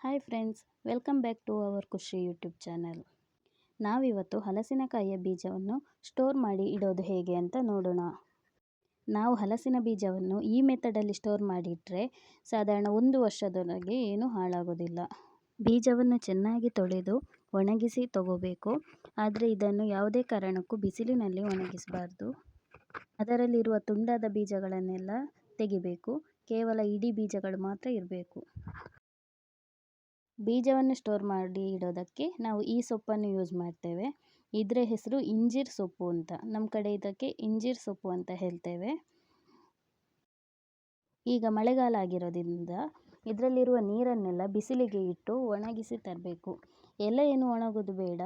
Hi friends, welcome back to our Khushi YouTube channel. ನಾವಿವತ್ತು ಹಲಸಿನಕಾಯಿಯ ಬೀಜವನ್ನು ಸ್ಟೋರ್ ಮಾಡಿ ಇಡೋದು ಹೇಗೆ ಅಂತ ನೋಡೋಣ. ನಾವು ಹಲಸಿನ ಬೀಜವನ್ನು ಈ ಮೆಥಡಲ್ಲಿ ಸ್ಟೋರ್ ಮಾಡಿಟ್ರೆ ಸಾಧಾರಣ ಒಂದು ವರ್ಷದೊಳಗೆ ಏನೂ ಹಾಳಾಗೋದಿಲ್ಲ. ಬೀಜವನ್ನು ಚೆನ್ನಾಗಿ ತೊಳೆದು ಒಣಗಿಸಿ ತಗೋಬೇಕು. ಆದರೆ ಇದನ್ನು ಯಾವುದೇ ಕಾರಣಕ್ಕೂ ಬಿಸಿಲಿನಲ್ಲಿ ಒಣಗಿಸಬಾರ್ದು. ಅದರಲ್ಲಿರುವ ತುಂಡಾದ ಬೀಜಗಳನ್ನೆಲ್ಲ ತೆಗಿಬೇಕು. ಕೇವಲ ಇಡೀ ಬೀಜಗಳು ಮಾತ್ರ ಇರಬೇಕು. ಬೀಜವನ್ನು ಸ್ಟೋರ್ ಮಾಡಿ ಇಡೋದಕ್ಕೆ ನಾವು ಈ ಸೊಪ್ಪನ್ನು ಯೂಸ್ ಮಾಡ್ತೇವೆ. ಇದರ ಹೆಸರು ಇಂಜಿರ್ ಸೊಪ್ಪು ಅಂತ. ನಮ್ಮ ಕಡೆ ಇದಕ್ಕೆ ಇಂಜಿರ್ ಸೊಪ್ಪು ಅಂತ ಹೇಳ್ತೇವೆ. ಈಗ ಮಳೆಗಾಲ ಆಗಿರೋದ್ರಿಂದ ಇದರಲ್ಲಿರುವ ನೀರನ್ನೆಲ್ಲ ಬಿಸಿಲಿಗೆ ಇಟ್ಟು ಒಣಗಿಸಿ ತರಬೇಕು. ಎಲ್ಲ ಏನು ಒಣಗೋದು ಬೇಡ,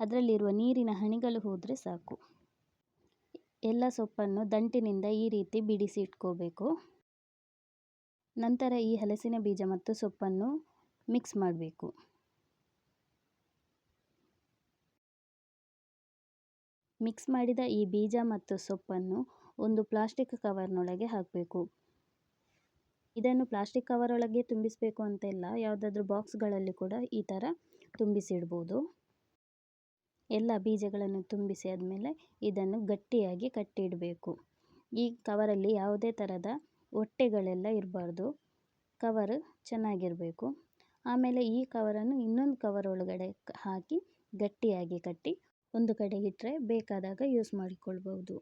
ಅದರಲ್ಲಿರುವ ನೀರಿನ ಹನಿಗಳು ಹೋದರೆ ಸಾಕು. ಎಲ್ಲ ಸೊಪ್ಪನ್ನು ದಂಟಿನಿಂದ ಈ ರೀತಿ ಬಿಡಿಸಿ ಇಟ್ಕೋಬೇಕು. ನಂತರ ಈ ಹಲಸಿನ ಬೀಜ ಮತ್ತು ಸೊಪ್ಪನ್ನು ಮಿಕ್ಸ್ ಮಾಡಬೇಕು. ಮಿಕ್ಸ್ ಮಾಡಿದ ಈ ಬೀಜ ಮತ್ತು ಸೊಪ್ಪನ್ನು ಒಂದು ಪ್ಲಾಸ್ಟಿಕ್ ಕವರ್ನೊಳಗೆ ಹಾಕಬೇಕು. ಇದನ್ನು ಪ್ಲಾಸ್ಟಿಕ್ ಕವರ್ ಒಳಗೆ ತುಂಬಿಸಬೇಕು ಅಂತೆಲ್ಲ ಯಾವುದಾದ್ರೂ ಬಾಕ್ಸ್ಗಳಲ್ಲಿ ಕೂಡ ಈ ಥರ ತುಂಬಿಸಿಡ್ಬೋದು. ಎಲ್ಲ ಬೀಜಗಳನ್ನು ತುಂಬಿಸಿ ಆದಮೇಲೆ ಇದನ್ನು ಗಟ್ಟಿಯಾಗಿ ಕಟ್ಟಿಡಬೇಕು. ಈ ಕವರಲ್ಲಿ ಯಾವುದೇ ಥರದ ಹೊಟ್ಟೆಗಳೆಲ್ಲ ಇರಬಾರ್ದು. ಕವರ್ ಚೆನ್ನಾಗಿರಬೇಕು. ಆಮೇಲೆ ಈ ಕವರನ್ನು ಇನ್ನೊಂದು ಕವರ್ ಒಳಗಡೆ ಹಾಕಿ ಗಟ್ಟಿಯಾಗಿ ಕಟ್ಟಿ ಒಂದು ಕಡೆ ಇಟ್ಟರೆ ಬೇಕಾದಾಗ ಯೂಸ್ ಮಾಡಿಕೊಳ್ಬೋದು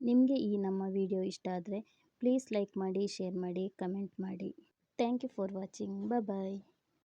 ನಿಮಗೆ ಈ ನಮ್ಮ ವಿಡಿಯೋ ಇಷ್ಟ ಆದರೆ ಪ್ಲೀಸ್ ಲೈಕ್ ಮಾಡಿ, ಶೇರ್ ಮಾಡಿ, ಕಮೆಂಟ್ ಮಾಡಿ. Thank you for watching. Bye